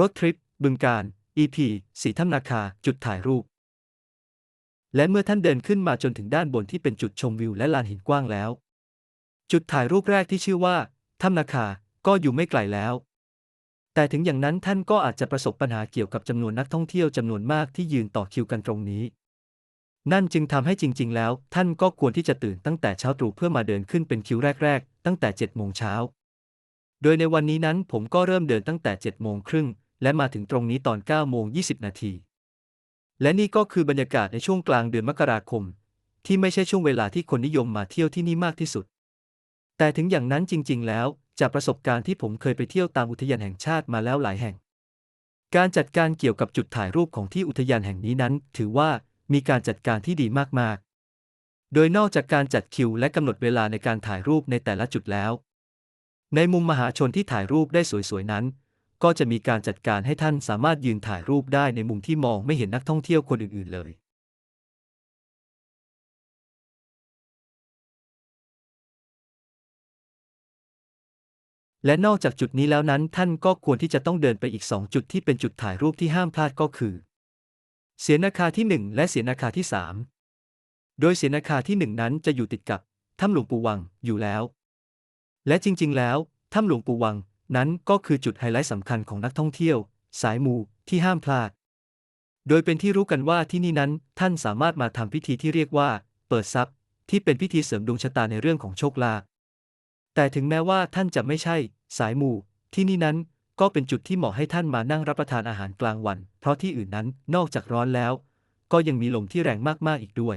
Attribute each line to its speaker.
Speaker 1: รถทริป บึงการ EP สีถ้ำนาคา จุดถ่ายรูป และเมื่อท่านเดินขึ้นมาจนถึงด้านบนที่เป็นจุดชมวิวและลานหินกว้างแล้ว จุดถ่ายรูปแรกที่ชื่อว่าถ้ำนาคา ก็อยู่ไม่ไกลแล้ว แต่ถึงอย่างนั้นท่านก็อาจจะประสบปัญหาเกี่ยวกับจำนวนนักท่องเที่ยวจำนวนมากที่ยืนต่อคิวกันตรงนี้ นั่นจึงทำให้จริง ๆ แล้ว ท่านก็ควรที่จะตื่นตั้งแต่เช้าตรู่เพื่อมาเดินขึ้นเป็นคิวแรก ๆ ตั้งแต่7โมงเช้าโดยในวันนี้นั้นผมก็เริ่มเดินตั้งแต่7โมงครึ่ง และมาถึงตรงนี้ตอน9โมง20 นาที และนี่ก็คือบรรยากาศในช่วงกลางเดือนมกราคม ที่ไม่ใช่ช่วงเวลาที่คนนิยมมาเที่ยวที่นี่มากที่สุด แต่ถึงอย่างนั้นจริง ๆ แล้ว จากประสบการณ์ที่ผมเคยไปเที่ยวตามอุทยานแห่งชาติมาแล้วหลายแห่ง การจัดการเกี่ยวกับจุดถ่ายรูปของที่อุทยานแห่งนี้นั้น ถือว่ามีการจัดการที่ดีมากๆ โดยนอกจากการจัดคิวและกำหนดเวลาในการถ่ายรูปในแต่ละจุดแล้ว ในมุมมหาชนที่ถ่ายรูปได้สวยๆนั้น ก็จะมีการจัดการให้ท่านสามารถยืนถ่ายรูปได้ในมุมที่มองไม่เห็นนักท่องเที่ยวคนอื่น ๆ เลย และนอกจากจุดนี้แล้วนั้นท่านก็ควรที่จะต้องเดินไปอีก 2 จุดที่เป็นจุดถ่ายรูปที่ห้ามพลาดก็คือ เสียนาคาที่ 1 และเสียนาคาที่ 3 โดยเสียนาคาที่ 1 นั้นจะอยู่ติดกับถ้ำหลวงปู่วังอยู่แล้ว และจริง ๆ แล้วถ้ำหลวงปู่วัง นั้นก็คือจุดไฮไลท์สำคัญของนักท่องเที่ยว สายมูที่ห้ามพลาด โดยเป็นที่รู้กันว่าที่นี่นั้นท่านสามารถมาทำพิธีที่เรียกว่า เปิดทรัพย์ ที่เป็นพิธีเสริมดวงชะตาในเรื่องของโชคลาภแต่ถึงแม้ว่าท่านจะไม่ใช่ สายมูที่นี่นั้นก็เป็นจุดที่เหมาะให้ท่านมานั่งรับประทานอาหารกลางวัน เพราะที่อื่นนั้นนอกจากร้อนแล้ว ก็ยังมีลมที่แรงมากๆอีกด้วย